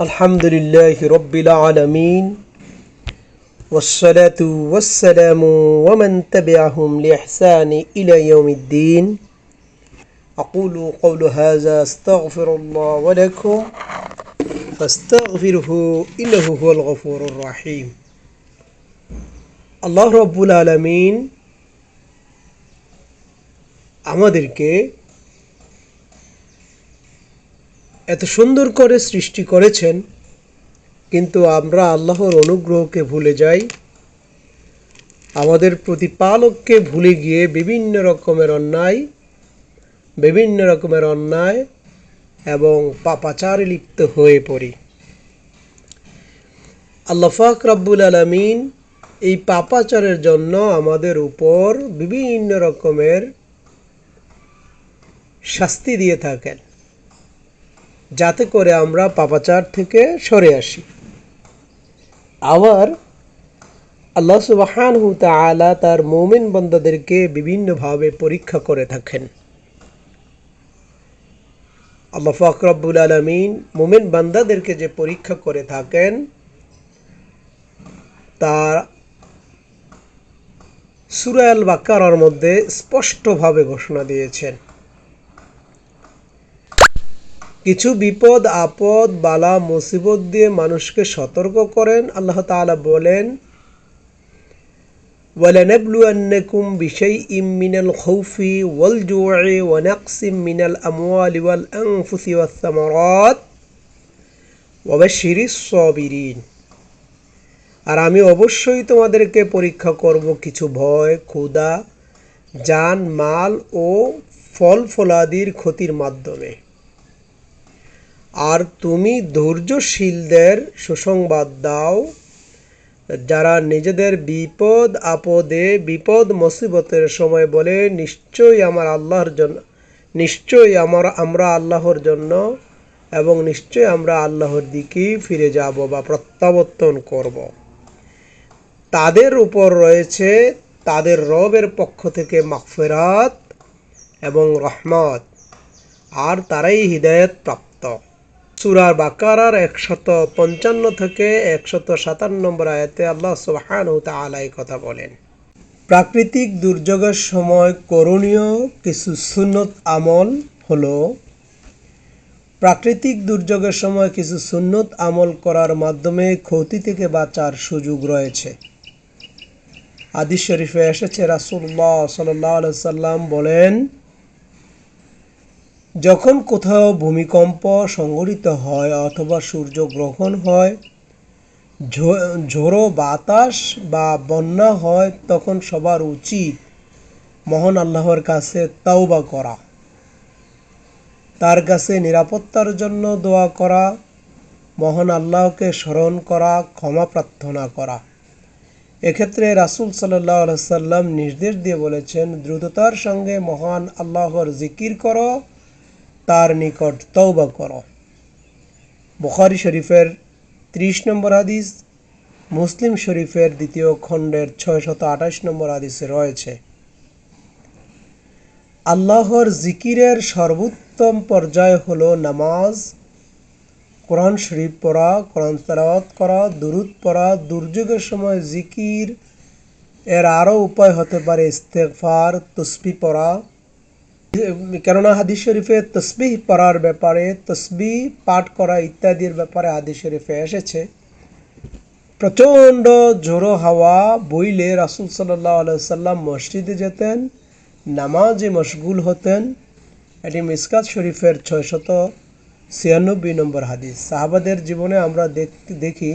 الحمد لله رب العالمين والصلاة والسلام ومن تبعهم لإحسان إلى يوم الدين أقول قول هذا أستغفر الله ولكم فاستغفره إنه هو الغفور الرحيم আল্লাহ রব্বুল আলমিন আমাদেরকে এত সুন্দর করে সৃষ্টি করেছেন, কিন্তু আমরা আল্লাহর অনুগ্রহকে ভুলে যাই। আমাদের প্রতিপালককে ভুলে গিয়ে বিভিন্ন রকমের অন্যায়, বিভিন্ন রকমের অন্যায় এবং পাপাচারে লিপ্ত হয়ে পড়ি। আল্লাফাক রাব্বুল আলমিন এই পাপাচারের জন্য আমাদের উপর বিভিন্ন রকমের শাস্তি দিয়ে থাকেন। যাতে করে আমরা পাপাচার থেকে সরে আসি। আবার আল্লাহ সুবাহান তাআলা তার মৌমিন বন্দাদেরকে বিভিন্নভাবে পরীক্ষা করে থাকেন। আল্লাহ ফাকরাবুল আলমিন মোমেন বান্দাদেরকে যে পরীক্ষা করে থাকেন তার সুরায়াল বাক্কারার মধ্যে স্পষ্টভাবে ঘোষণা দিয়েছেন। কিছু বিপদ আপদ বালা মুসিবত দিয়ে মানুষকে সতর্ক করেন আল্লাহ তাআলা বলেন ولنبلونكم بشيء من الخوف والجوع ونقص من الأموال والأنفس والثمرات وبشر الصابرين আর আমি অবশ্যই তোমাদেরকে পরীক্ষা করব কিছু ভয় ক্ষুধা যান মাল ও ফল ফলাদির ক্ষতির মাধ্যমে আর তুমি ধৈর্যশীলদের সুসংবাদ দাও, যারা নিজেদের বিপদ আপদে, বিপদ মুসিবতের সময় বলে, নিশ্চয়ই আমার আল্লাহর জন্য, নিশ্চয়ই আমার, আমরা আল্লাহর জন্য, এবং নিশ্চয়ই আমরা আল্লাহর দিকেই ফিরে যাব বা প্রত্যাবর্তন করব। তাদের উপর রয়েছে তাদের রবের পক্ষ থেকে মাগফিরাত এবং রহমত, আর তারাই হৃদয়ত প্রাপ্ত। সুরার বাকারার একশত পঞ্চান্ন থেকে একশত সাতান্ন নম্বর আয়াতে আল্লাহ সুবহান তালাই কথা বলেন। প্রাকৃতিক দুর্যোগের সময় করণীয় কিছু সুন্নত আমল হলো, প্রাকৃতিক দুর্যোগের সময় কিছু সুন্নত আমল করার মাধ্যমে ক্ষতি থেকে বাঁচার সুযোগ রয়েছে। আদি শরীফে এসেছে রাসুল্লাহ সাল্লাহ সাল্লাম বলেন যখন কোথাও ভূমিকম্প সংঘটিত হয় অথবা সূর্যগ্রহণ হয় ঝোড়ো বাতাস বা বন্যা হয়, তখন সবার উচিত মহান আল্লাহর কাছে তাওবা করা। তার কাছে নিরাপত্তার জন্য দোয়া করা, মহান আল্লাহকে স্মরণ করা, ক্ষমা প্রার্থনা করা। এক্ষেত্রে রাসুল সাল্লাহ সাল্লাম নির্দেশ দিয়ে বলেছেন, দ্রুততার সঙ্গে মহান আল্লাহর জিকির করো তার নিকট তৌবা করো। বুখারি শরীফের ত্রিশ নম্বর হাদিস, মুসলিম শরীফের দ্বিতীয় খণ্ডের ছয় শত আঠাশ নম্বর হাদিসে রয়েছে, আল্লাহর জিকিরের সর্বোত্তম পর্যায় হলো নামাজ। কোরআন শরীফ পড়া, কোরআন তালাওয়াত করা, দুরুদ পড়া, দুর্যোগের সময় জিকির, এর আরও উপায় হতে পারে ইস্তেফার তসবি পড়া কেননা হাদিস শরীফে তসবিহ পড়ার ব্যাপারে তসবি পাঠ করা ইত্যাদির ব্যাপারে হাদিস শরীফে এসেছে। প্রচণ্ড ঝোড়ো হাওয়া বইলে রাসুল সাল্লাহ সাল্লাম মসজিদে যেতেন, নামাজে মশগুল হতেন। এটি মিসকাত শরীফের ছয়শত ছিয়ানব্বই নম্বর হাদিস। সাহাবাদের জীবনে আমরা দেখি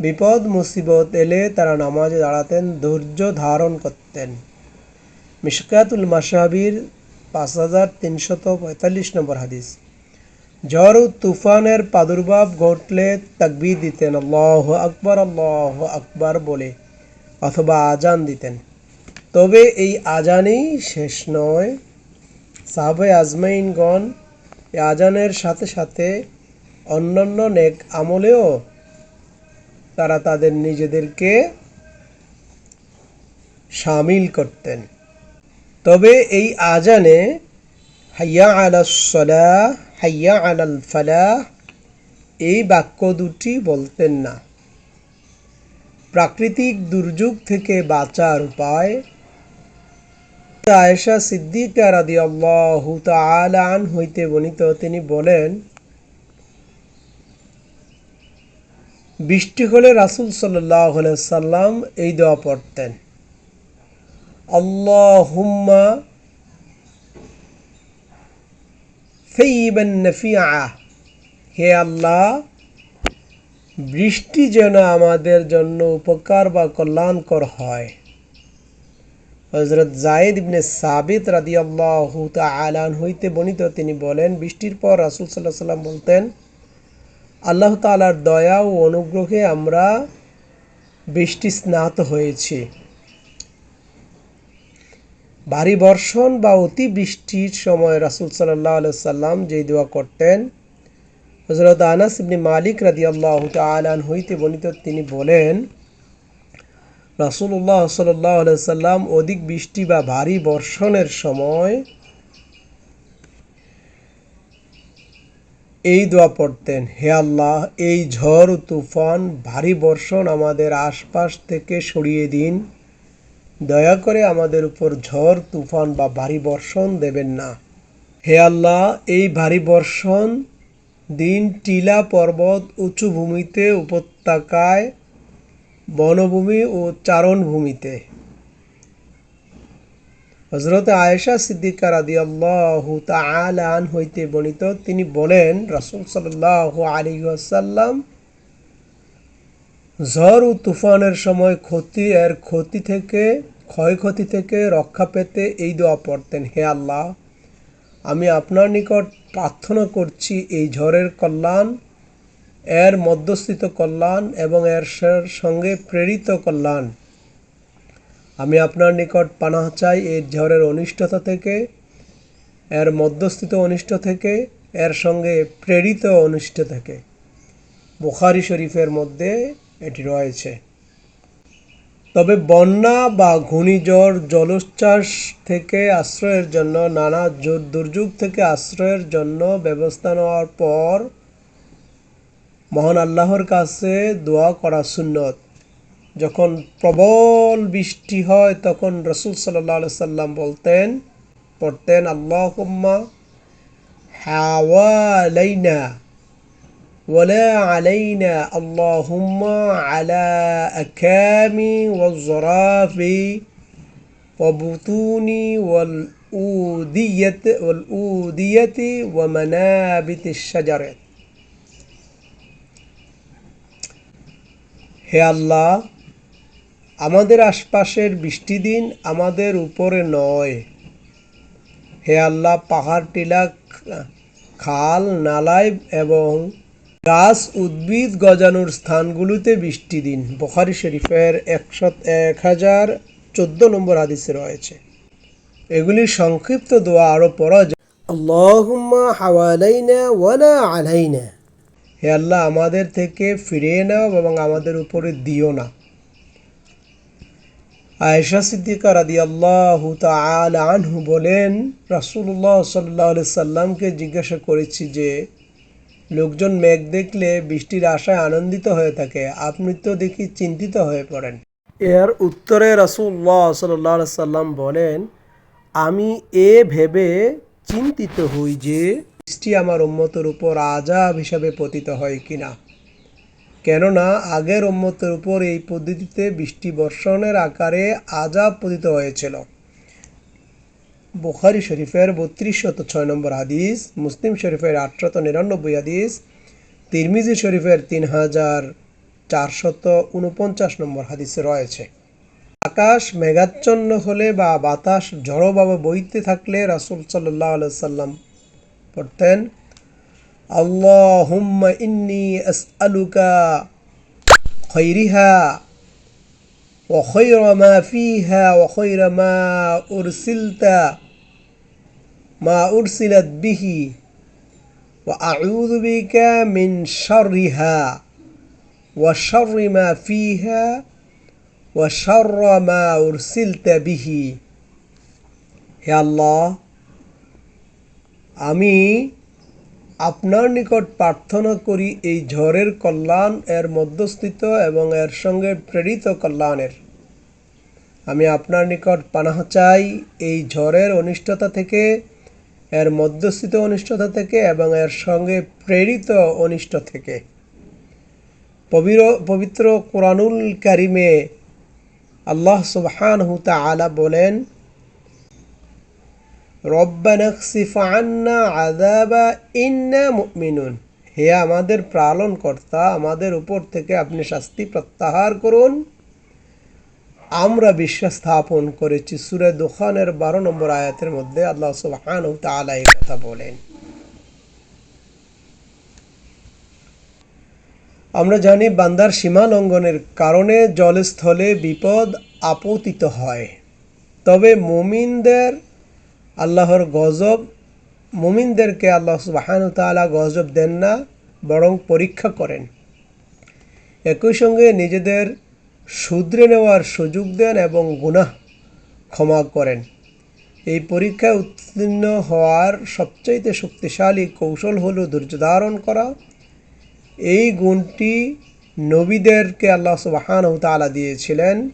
বিপদ, মুসিবত এলে তারা নামাজে দাঁড়াতেন, ধৈর্য ধারণ করতেন। মিসকাতুল মাসাবির পাঁচ হাজার তিনশত পঁয়তাল্লিশ নম্বর হাদিস ঝড় তুফানের প্রাদুর্ভাব ঘটলে তাকবি দিতেন, আল্লাহ আকবর আল্লাহ আকবর বলে, অথবা আজান দিতেন। তবে এই আজানই শেষ নয়। সাহাবে আজমাইনগণ আজানের সাথে সাথে অন্যান্য নেক আমলেও তারা তাদের নিজেদেরকে সামিল করতেন। তবে এই আজানে, হাইয়া আলা সলাহ হাইয়া আলাল ফালাহ এই বাক্য দুটি বলতেন না। প্রাকৃতিক দুর্যোগ থেকে বাঁচার উপায়। আয়েশা সিদ্দিকা রাদি আল্লাহ আন হইতে বর্ণিত, তিনি বলেন, বৃষ্টি হলে রাসুল সাল্লাহ সাল্লাম এই দোয়া পড়তেন। আল্লাহুম্মা ফেইবান নফিয়া হে আল্লাহ, বৃষ্টি যেন আমাদের জন্য উপকার বা কল্যাণকর হয়। হজরত জায়েদ ইবনে সাবিত রাদি আল্লাহ আলান হইতে বর্ণিত তিনি বলেন, বৃষ্টির পর রাসুল সাল্লাহ সাল্লাম বলতেন, আল্লাহ তালার দয়া ও অনুগ্রহে আমরা বৃষ্টি স্নাত হয়েছি। ভারী বর্ষণ বা অতি বৃষ্টির সময় রাসুল সাল্লাহ সাল্লাম যেই দোয়া করতেন হজরত আনাস ইবনি মালিক রাদি আল্লাহ আলান হইতে বর্ণিত তিনি বলেন রাসুল্লাহ সাল্লাহ সাল্লাম অধিক বৃষ্টি বা ভারী বর্ষণের সময় এই দোয়া পড়তেন, হে আল্লাহ, এই ঝড়, তুফান, ভারী বর্ষণ আমাদের আশপাশ থেকে সরিয়ে দিন। দয়া করে আমাদের উপর ঝড়, তুফান বা ভারী বর্ষণ দেবেন না। হে আল্লাহ, এই ভারী বর্ষণ দিন, টিলা, পর্বত, উঁচু ভূমিতে, উপত্যকায়, বনভূমি ও চারণভূমিতে হজরত আয়েশা সিদ্দিকা রাদি আল্লাহ আন হইতে বর্ণিত, তিনি বলেন, রাসুল সাল্লাহ আলী আসাল্লাম ঝড় ও তুফানের সময় ক্ষতি এর ক্ষতি থেকে, ক্ষয়ক্ষতি থেকে রক্ষা পেতে এই দোয়া পড়তেন, হে আল্লাহ। আমি আপনার নিকট প্রার্থনা করছি এই ঝড়ের কল্যাণ, এর মধ্যস্থিত কল্যাণ এবং এর সঙ্গে প্রেরিত কল্যাণ। আমি আপনার নিকট পানাহ চাই এই ঝড়ের অনিষ্টতা থেকে, এর মধ্যস্থিত অনিষ্ট থেকে, এর সঙ্গে প্রেরিত অনিষ্ট থেকে। বুখারি শরীফের মধ্যে এটি রয়েছে। তবে বন্যা বা ঘূর্ণিঝড়, জলোচ্ছ্বাস থেকে আশ্রয়ের জন্য, নানা দুর্যোগ থেকে আশ্রয়ের জন্য ব্যবস্থা নেওয়ার পর মহান আল্লাহর কাছে দোয়া করা সুন্নত। যখন প্রবল বৃষ্টি হয়, তখন রসুল সাল্লাহ সাল্লাম বলতেন, পড়তেন, আল্লাহম্মা হাওয়ালাইনা ولا علينا اللهم على أكام والزراف وبطون والأودية والأودية ومنابت الشجر হে আল্লাহ আমাদের আশপাশের বৃষ্টি দিন আমাদের উপরে নয় হে আল্লাহ পাহাড় টিলা খাল নালায় এবং গাছ উদ্ভিদ গজানোর স্থানগুলোতে বৃষ্টি দিন। বখারি শরীফের একশো এক হাজার চোদ্দ নম্বর হাদিসে রয়েছে। এগুলির সংক্ষিপ্ত দোয়া আরও পড়া যায়। আল্লাহুম্মা হাওয়ালাইনা ওয়ালা আলাইনা। হে আল্লাহ আমাদের থেকে ফিরিয়ে নাও এবং আমাদের উপরে দিও না। আয়েশা সিদ্দিকা রাদি আল্লাহ আনহু বলেন রাসুল্লাহ সাল্লাহ সাল্লামকে জিজ্ঞাসা করেছি যে লোকজন মেঘ দেখলে বৃষ্টির আশায় আনন্দিত হয়ে থাকে আপনি তো দেখি চিন্তিত হয়ে পড়েন। এর উত্তরে রাসুল্লাহ সাল্লাহ সাল্লাম বলেন, আমি এ ভেবে চিন্তিত হই যে বৃষ্টি আমার উম্মতের উপর আজাব হিসাবে পতিত হয় কিনা। কেননা আগের উম্মতের উপর এই পদ্ধতিতে বৃষ্টি বর্ষণের আকারে আজাব পতিত হয়েছিল। বুখারি শরীফের বত্রিশশত ছয় নম্বর হাদিস, মুসলিম শরীফের আটশত নিরানব্বই হাদিস, তিরমিজি শরীফের তিন হাজার চারশত উনপঞ্চাশ নম্বর হাদিসে রয়েছে। আকাশ মেঘাচ্ছন্ন হলে বা বাতাস ঝড়োভাবে বইতে থাকলে রাসুল সাল্লাহ সাল্লাম পড়তেন আল্লাহ ইন্নি আস আলুকা খৈরিহা وخير ما فيها وخير ما أرسلت ما أرسلت به وأعوذ بك من شرها وشر ما فيها وشر ما أرسلت به. يا الله আমি আপনার নিকট প্রার্থনা করি এই ঝড়ের কল্যাণ, এর মধ্যস্থিত এবং এর সঙ্গে প্রেরিত কল্যাণের। আমি আপনার নিকট পানাহ চাই এই ঝড়ের অনিষ্টতা থেকে, এর মধ্যস্থিত অনিষ্টতা থেকে এবং এর সঙ্গে প্রেরিত অনিষ্ট থেকে। পবির, পবিত্র কোরআনুল কারিমে আল্লাহ সুবহান হুতা আলা বলেন রব্বানা খসিফ আন্না আযাবা ইন্না মুমিনুন। হে আমাদের পালন কর্তা আমাদের উপর থেকে আপনি শাস্তি প্রত্যাহার করুন। আমরা বিশ্বাস স্থাপন করেছি সুরে দোকানের বারো নম্বর আয়াতের মধ্যে আল্লাহ সুবহানহু তাআলা এই কথা বলেন। আমরা জানি বান্দার সীমা লঙ্ঘনের কারণে জলস্থলে বিপদ আপতিত হয়। তবে মুমিনদের আল্লাহর গজব, মুমিনদেরকে আল্লাহ সুবাহানু তাআলা গজব দেন না, বরং পরীক্ষা করেন। একই সঙ্গে নিজেদের শুধরে নেওয়ার সুযোগ দেন এবং গুনাহ ক্ষমা করেন। এই পরীক্ষায় উত্তীর্ণ হওয়ার সবচাইতে শক্তিশালী কৌশল হলো ধৈর্য ধারণ করা। এই গুণটি নবীদেরকে আল্লাহ সুবাহান তালা দিয়েছিলেন।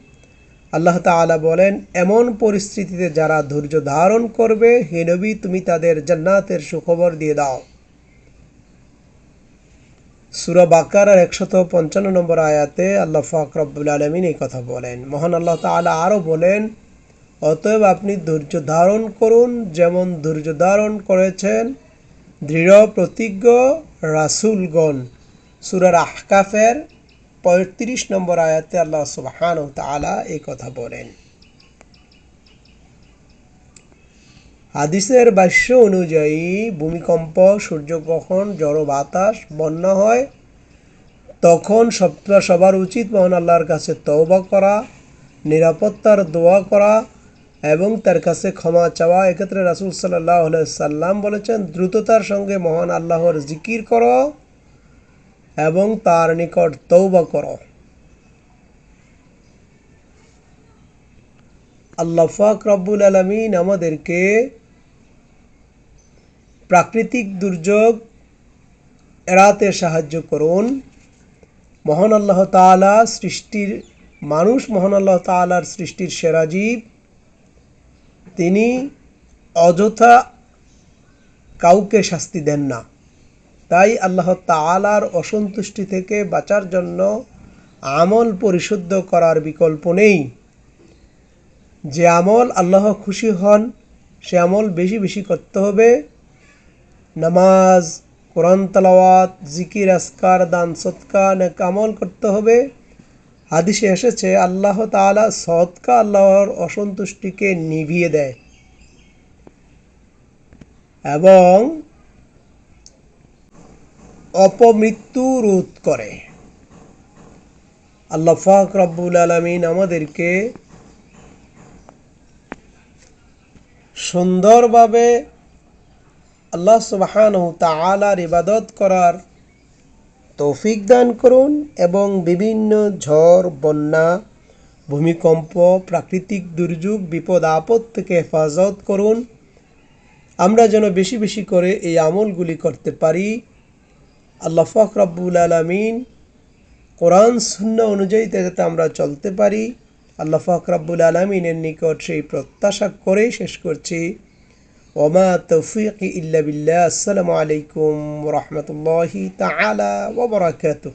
আল্লাহ তালা বলেন, এমন পরিস্থিতিতে যারা ধৈর্য ধারণ করবে, হে নবী, তুমি তাদের জান্নাতের সুখবর দিয়ে দাও। সুরা বাকার একশত পঞ্চান্ন নম্বর আয়াতে আল্লাহ ফাক রব্বুল আলমিন এই কথা বলেন। মহান আল্লাহ তালা আরও বলেন, অতএব আপনি ধৈর্য ধারণ করুন, যেমন ধৈর্য ধারণ করেছেন দৃঢ় প্রতিজ্ঞ রাসুলগণ। সুরার আহকাফের পঁয়ত্রিশ নম্বর আয়াতে আল্লাহ সুবহান তালা এই কথা বলেন। হাদিসের বাস্য অনুযায়ী, ভূমিকম্প, সূর্যগ্রহণ জড় বাতাস, বন্যা হয়, তখন সব সবার উচিত মহান আল্লাহর কাছে তওবা করা, নিরাপত্তার দোয়া করা এবং তার কাছে ক্ষমা চাওয়া। এক্ষেত্রে রাসুল সাল্লাহ সাল্লাম বলেছেন, দ্রুততার সঙ্গে মহান আল্লাহর জিকির করো। এবং তার নিকট তৌবা করো। আল্লাহ ফাক রব্বুল আলমিন আমাদেরকে প্রাকৃতিক দুর্যোগ এড়াতে সাহায্য করুন। মহান আল্লাহ তালা সৃষ্টির, মানুষ মহান আল্লাহ তালার সৃষ্টির সেরা জীব। তিনি অযথা কাউকে শাস্তি দেন না। তাই আল্লাহ তালার অসন্তুষ্টি থেকে বাঁচার জন্য আমল পরিশুদ্ধ করার বিকল্প নেই। যে আমল আল্লাহ খুশি হন, সে আমল বেশি বেশি করতে হবে। নামাজ, কোরআন তালাওয়াত, জিকির আসকার দান সৎকা নেক আমল করতে হবে। হাদিসে এসেছে, আল্লাহ তালা সৎকা আল্লাহর অসন্তুষ্টিকে নিভিয়ে দেয়। এবং অপমৃত্যু রোধ করে। আল্লাহ ফাক রব্বুল আলমিন আমাদেরকে সুন্দরভাবে আল্লাহ সুবাহান তালার ইবাদত করার তৌফিক দান করুন এবং বিভিন্ন ঝড়, বন্যা, ভূমিকম্প, প্রাকৃতিক দুর্যোগ, বিপদ, আপদ থেকে হেফাজত করুন। আমরা যেন বেশি বেশি করে এই আমলগুলি করতে পারি। আল্লাহ ফখরাবুল আলমিন কোরআন শূন্য অনুযায়ী যাতে আমরা চলতে পারি, আল্লাহ ফখরাবুল আলমিনের নিকট সেই প্রত্যাশা করেই শেষ করছি। ওমা তৌফিক ইল্লা বিল্লাহ। আসসালামু আলাইকুম রহমতুল্লাহি তালা ওবরাকাতুহ